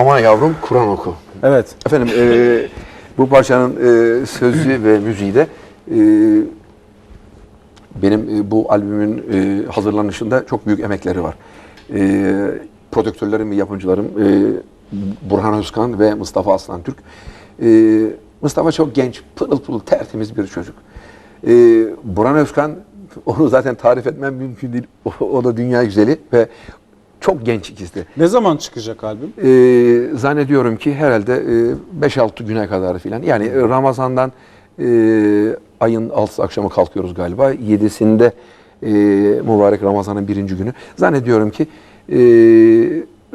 Aman yavrum Kur'an oku. Evet. Efendim e, bu parçanın e, sözü ve müziği de e, benim e, bu albümün e, hazırlanışında çok büyük emekleri var. E, prodüktörlerim ve yapımcılarım e, Burhan Özkan ve Mustafa Aslan Türk. E, Mustafa çok genç, pırıl pırıl, tertemiz bir çocuk. E, Burhan Özkan, onu zaten tarif etmem mümkün değil. O, o da dünya güzeli ve çok genç ikisi de. Ne zaman çıkacak albüm? Ee, zannediyorum ki herhalde e, 5-6 güne kadar filan. Yani e, Ramazan'dan e, ayın 6 akşamı kalkıyoruz galiba. 7'sinde e, mübarek Ramazan'ın birinci günü. Zannediyorum ki e,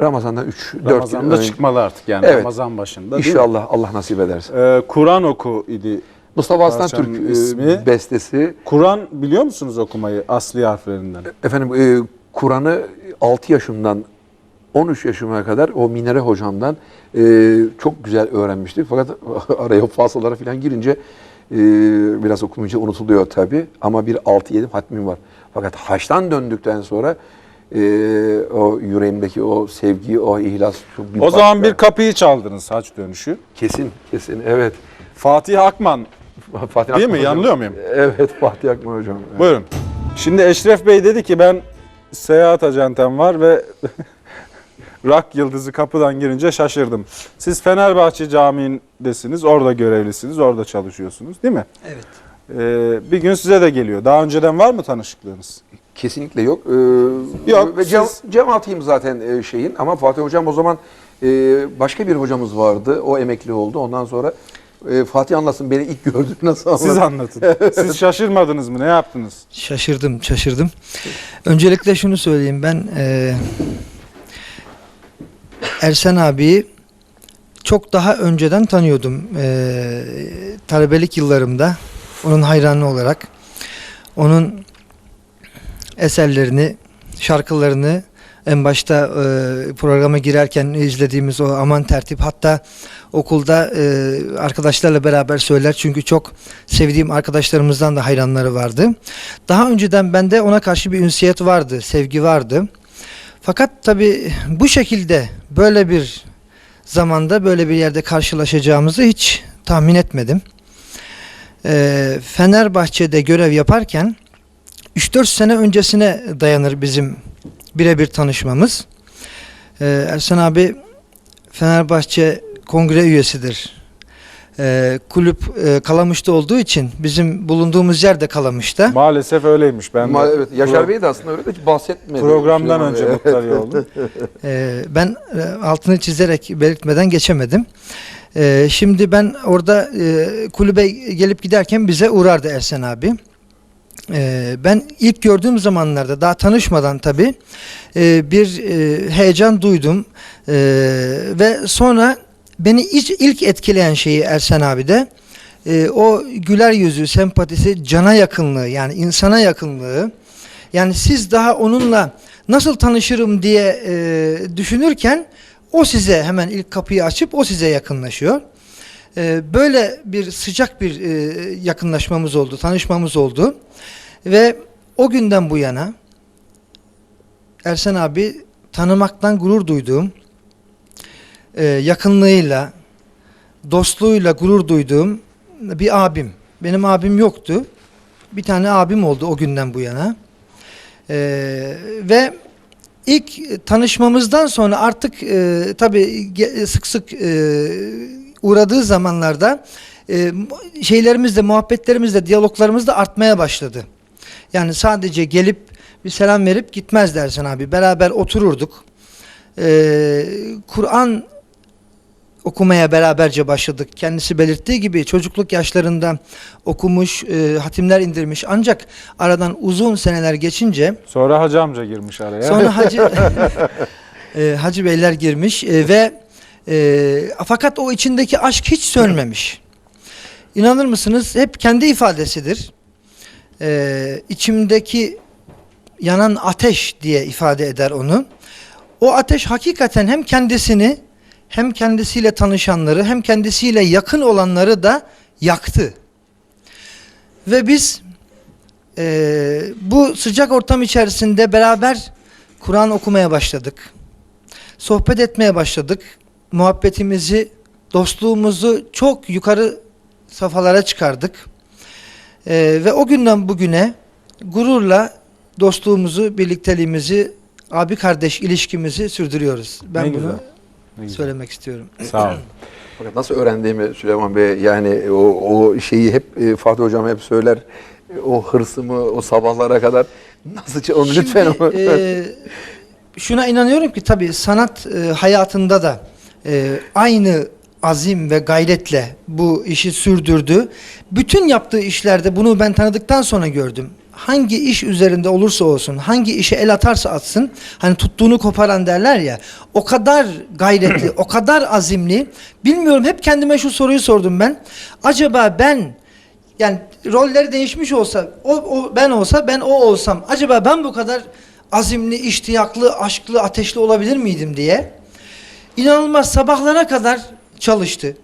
Ramazan'dan 3-4 gün Ramazan'da önce. çıkmalı artık yani Evet. Ramazan başında? İnşallah Allah nasip ederse. Ee, Kur'an oku idi. Mustafa Aslan Türk e, ismi? bestesi. Kur'an biliyor musunuz okumayı asli harflerinden? Efendim e, Kur'an'ı 6 yaşımdan 13 yaşıma kadar o Minare hocamdan e, çok güzel öğrenmiştik. Fakat araya fasıllara falan girince e, biraz okumayınca unutuluyor tabii. Ama bir 6-7 hatmim var. Fakat haçtan döndükten sonra e, o yüreğimdeki o sevgi, o ihlas çok bir O zaman başka. bir kapıyı çaldınız haç dönüşü. kesin kesin evet. Fatih Akman. Fatih Değil Akman mi? hocam. Yanılıyor muyum? Evet Fatih Akman hocam. Evet. Buyurun. Şimdi Eşref Bey dedi ki ben seyahat ajantem var ve Rak Yıldızı kapıdan girince şaşırdım. Siz Fenerbahçe Camii'ndesiniz, orada görevlisiniz, orada çalışıyorsunuz değil mi? Evet. Ee, bir gün size de geliyor. Daha önceden var mı tanışıklığınız? Kesinlikle yok. Ee, Yok, Ve cem, siz- cemaatiyim zaten e, şeyin ama Fatih Hocam o zaman e, başka bir hocamız vardı. O emekli oldu. Ondan sonra e, Fatih anlasın beni ilk gördü nasıl anladı? Siz anlatın. Siz şaşırmadınız mı? Ne yaptınız? Şaşırdım, şaşırdım. Öncelikle şunu söyleyeyim ben eee Ersen abiyi çok daha önceden tanıyordum. Eee talebelik yıllarımda onun hayranı olarak. Onun eserlerini, şarkılarını en başta eee, programa girerken izlediğimiz o aman tertip hatta okulda eee, arkadaşlarla beraber söyler çünkü çok sevdiğim arkadaşlarımızdan da hayranları vardı. Daha önceden bende ona karşı bir ünsiyet vardı, sevgi vardı. Fakat tabii bu şekilde böyle bir zamanda böyle bir yerde karşılaşacağımızı hiç tahmin etmedim. Eee, Fenerbahçe'de görev yaparken 3-4 sene öncesine dayanır bizim birebir tanışmamız. Eee Ersen abi Fenerbahçe kongre üyesidir. Eee, kulüp eee, Kalamış'ta olduğu için bizim bulunduğumuz yer de Kalamış'ta. Maalesef öyleymiş. Ben de Ma- evet, Yaşar Bey de aslında öyle de hiç bahsetmedi. programdan Şey, önce muttali oldum. Ee, ben e, altını çizerek belirtmeden geçemedim. Ee, şimdi ben orada e, kulübe gelip giderken bize uğrardı Ersen abi. Ee, ben ilk gördüğüm zamanlarda daha tanışmadan tabii e, bir e, heyecan duydum Ee, ve sonra beni ilk, etkileyen şeyi Ersen abi de e, o güler yüzü, sempatisi, cana yakınlığı yani insana yakınlığı. Yani siz daha onunla nasıl tanışırım diye e, düşünürken o size hemen ilk kapıyı açıp o size yakınlaşıyor. E, böyle bir sıcak bir e, yakınlaşmamız oldu, tanışmamız oldu. Ve o günden bu yana Ersen abi tanımaktan gurur duyduğum, e, yakınlığıyla, dostluğuyla gurur duyduğum bir abim. Benim abim yoktu. Bir tane abim oldu o günden bu yana. Ee, ve ilk tanışmamızdan sonra artık e, tabii sık sık e, uğradığı zamanlarda e, mu- şeylerimiz de muhabbetlerimiz de diyaloglarımız da artmaya başladı. Yani sadece gelip bir selam verip gitmez dersen abi. Beraber otururduk. Ee, Kur'an okumaya beraberce başladık. Kendisi belirttiği gibi çocukluk yaşlarında okumuş, e, hatimler indirmiş. Ancak aradan uzun seneler geçince Sonra hacı amca girmiş araya. sonra hacı e, hacı beyler girmiş e, ve e, fakat o içindeki aşk hiç sönmemiş. İnanır mısınız? Hep kendi ifadesidir. E, içimdeki yanan ateş diye ifade eder onu. O ateş hakikaten hem kendisini hem kendisiyle tanışanları hem kendisiyle yakın olanları da yaktı. Ve biz eee, bu sıcak ortam içerisinde beraber Kur'an okumaya başladık. Sohbet etmeye başladık. Muhabbetimizi, dostluğumuzu çok yukarı safhalara çıkardık. Ee, ve o günden bugüne gururla dostluğumuzu, birlikteliğimizi, abi kardeş ilişkimizi sürdürüyoruz. Ben Ne bunu güzel. Ne güzel. söylemek istiyorum. Sağ olun. Fakat nasıl öğrendiğimi Süleyman Bey yani o, o şeyi hep e, Fatih Hocam hep söyler. E, O hırsımı o sabahlara kadar nasıl onu lütfen Şimdi, onu. e, şuna inanıyorum ki tabii sanat e, hayatında da e, aynı azim ve gayretle bu işi sürdürdü. Bütün yaptığı işlerde bunu ben tanıdıktan sonra gördüm. Hangi iş üzerinde olursa olsun, hangi işe el atarsa atsın, hani tuttuğunu koparan derler ya, o kadar gayretli, o kadar azimli. Bilmiyorum hep kendime şu soruyu sordum ben. Acaba ben yani rolleri değişmiş olsa, o, o ben olsa, ben o olsam, acaba ben bu kadar azimli, iştiyaklı, aşklı, ateşli olabilir miydim diye. İnanılmaz sabahlara kadar çalıştı.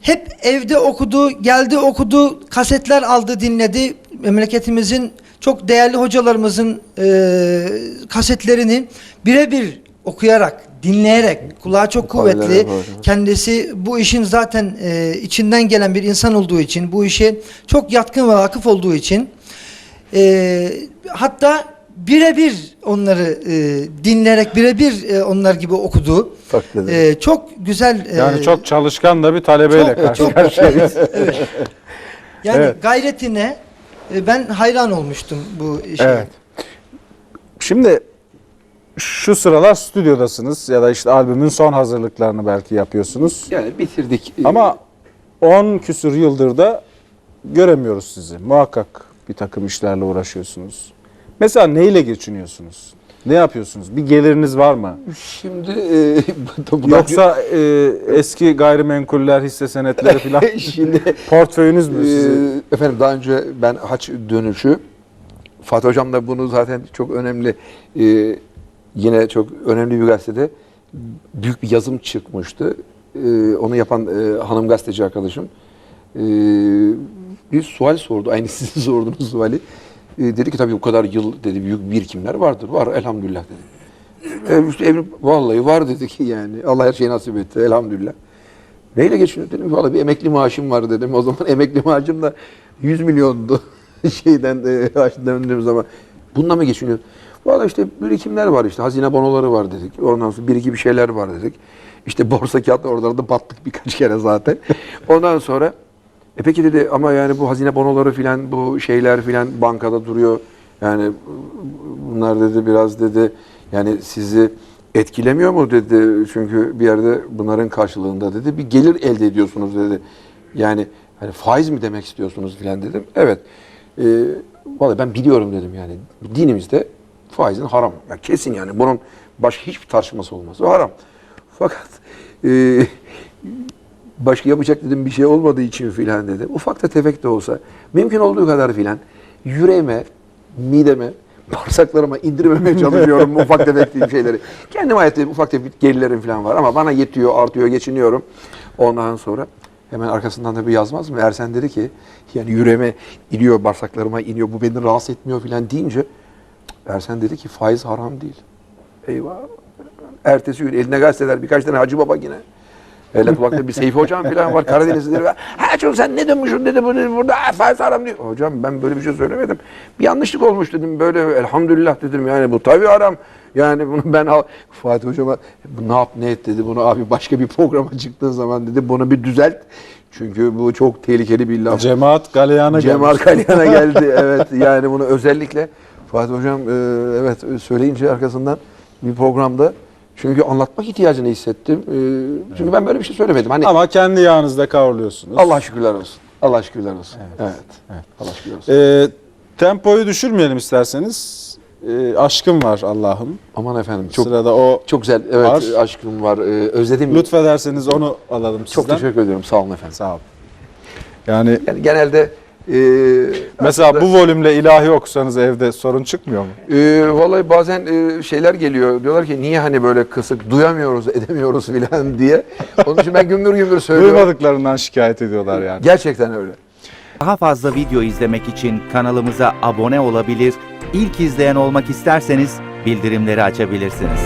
Hep evde okudu, geldi okudu, kasetler aldı, dinledi. Memleketimizin çok değerli hocalarımızın e, kasetlerini birebir okuyarak, dinleyerek, kulağı çok Kuvvetli. Kendisi bu işin zaten e, içinden gelen bir insan olduğu için, bu işe çok yatkın ve vakıf olduğu için e, hatta birebir onları e, dinleyerek birebir e, onlar gibi okudu. Taklit. E, çok güzel. e, Yani çok çalışkan da bir talebeyle çok- karşı çok- karşıyayız. yani evet. gayretine e, ben hayran olmuştum bu işe. Evet. Şimdi şu sıralar stüdyodasınız ya da işte albümün son hazırlıklarını belki yapıyorsunuz. Yani bitirdik. Ama 10 küsür yıldır da göremiyoruz sizi. Muhakkak bir takım işlerle uğraşıyorsunuz. Mesela neyle geçiniyorsunuz? Ne yapıyorsunuz? Bir geliriniz var mı? şimdi e, Yoksa e, eski gayrimenkuller, hisse senetleri falan şimdi portföyünüz mü Ee, sizi? efendim daha önce ben haç dönüşü Fatih Hocam da bunu zaten çok önemli e, yine çok önemli bir gazetede büyük bir yazım çıkmıştı. E, onu yapan e, hanım gazeteci arkadaşım e, bir sual sordu. Aynı sizin sorduğunuz suali. E, dedi ki tabii bu kadar yıl dedi büyük birikimler vardır. Var elhamdülillah dedi. E, işte evli- vallahi var dedi ki yani. Allah her şeyi nasip etti elhamdülillah. Neyle geçiniyor dedim valla bir emekli maaşım var dedim. O zaman emekli maaşım da 100 milyondu şeyden e, döndüğüm zaman. Bununla mı geçiniyor? Valla işte birikimler var işte hazine bonoları var dedik. Ondan sonra bir iki bir şeyler var dedik. İşte borsa kağıtlı oralarda battık birkaç kere zaten. Ondan sonra e peki dedi ama yani bu hazine bonoları filan bu şeyler filan bankada duruyor. Yani bunlar dedi biraz dedi yani sizi etkilemiyor mu dedi. Çünkü bir yerde bunların karşılığında dedi bir gelir elde ediyorsunuz dedi. Yani hani faiz mi demek istiyorsunuz filan dedim. Evet. Ee, vallahi ben biliyorum dedim yani. Dinimizde faizin haram. Ya kesin yani bunun başka hiçbir tartışması olmaz. O haram. Fakat e, başka yapacak dedim bir şey olmadığı için filan dedim. Ufak da tefek de olsa mümkün olduğu kadar filan yüreğime, mideme, bağırsaklarıma indirmemeye çalışıyorum ufak tefek şeyleri. Kendim hayatta ufak tefek gelirlerim falan var ama bana yetiyor, artıyor, geçiniyorum. Ondan sonra hemen arkasından da bir yazmaz mı? Ersen dedi ki yani yüreğime iniyor, bağırsaklarıma iniyor, bu beni rahatsız etmiyor falan deyince Ersen dedi ki faiz haram değil. Eyvah. Ertesi gün eline gazeteler birkaç tane Hacı Baba yine. Hele kulakta bir Seyfi Hocam falan var Karadenizlidir. Ha çocuğum sen ne demişsin dedi bu dedi, burada faiz haram diyor. Hocam ben böyle bir şey söylemedim. Bir yanlışlık olmuş dedim böyle elhamdülillah dedim yani bu tabii haram. Yani bunu ben al Fatih Hocama ne yap ne et dedi bunu abi başka bir programa çıktığın zaman dedi bunu bir düzelt. Çünkü bu çok tehlikeli bir laf. Cemaat galeyana Cemal gelmiş. Kalyan'a geldi. Evet yani bunu özellikle Fatih Hocam e, evet söyleyince arkasından bir programda çünkü anlatmak ihtiyacını hissettim. E, çünkü ben böyle bir şey söylemedim. Hani Ama kendi yağınızda kavruluyorsunuz. Allah şükürler olsun. Allah şükürler olsun. Evet. Allah şükürler olsun. Ee, tempoyu düşürmeyelim isterseniz. Ee, aşkım var Allah'ım. Aman efendim çok Sırada o çok güzel. Evet Var. aşkım var. E, özledim. lütfederseniz onu alalım Çok sizden. teşekkür ediyorum. Sağ olun efendim. Sağ olun. Yani Yani genelde mesela aslında- bu volümle ilahi okusanız evde sorun çıkmıyor mu? Ee, vallahi bazen e, şeyler geliyor. Diyorlar ki niye hani böyle kısık duyamıyoruz, edemiyoruz filan diye. Onun için ben gümbür gümbür söylüyorum. Duymadıklarından şikayet ediyorlar yani. Gerçekten öyle. Daha fazla video izlemek için kanalımıza abone olabilir, ilk izleyen olmak isterseniz bildirimleri açabilirsiniz.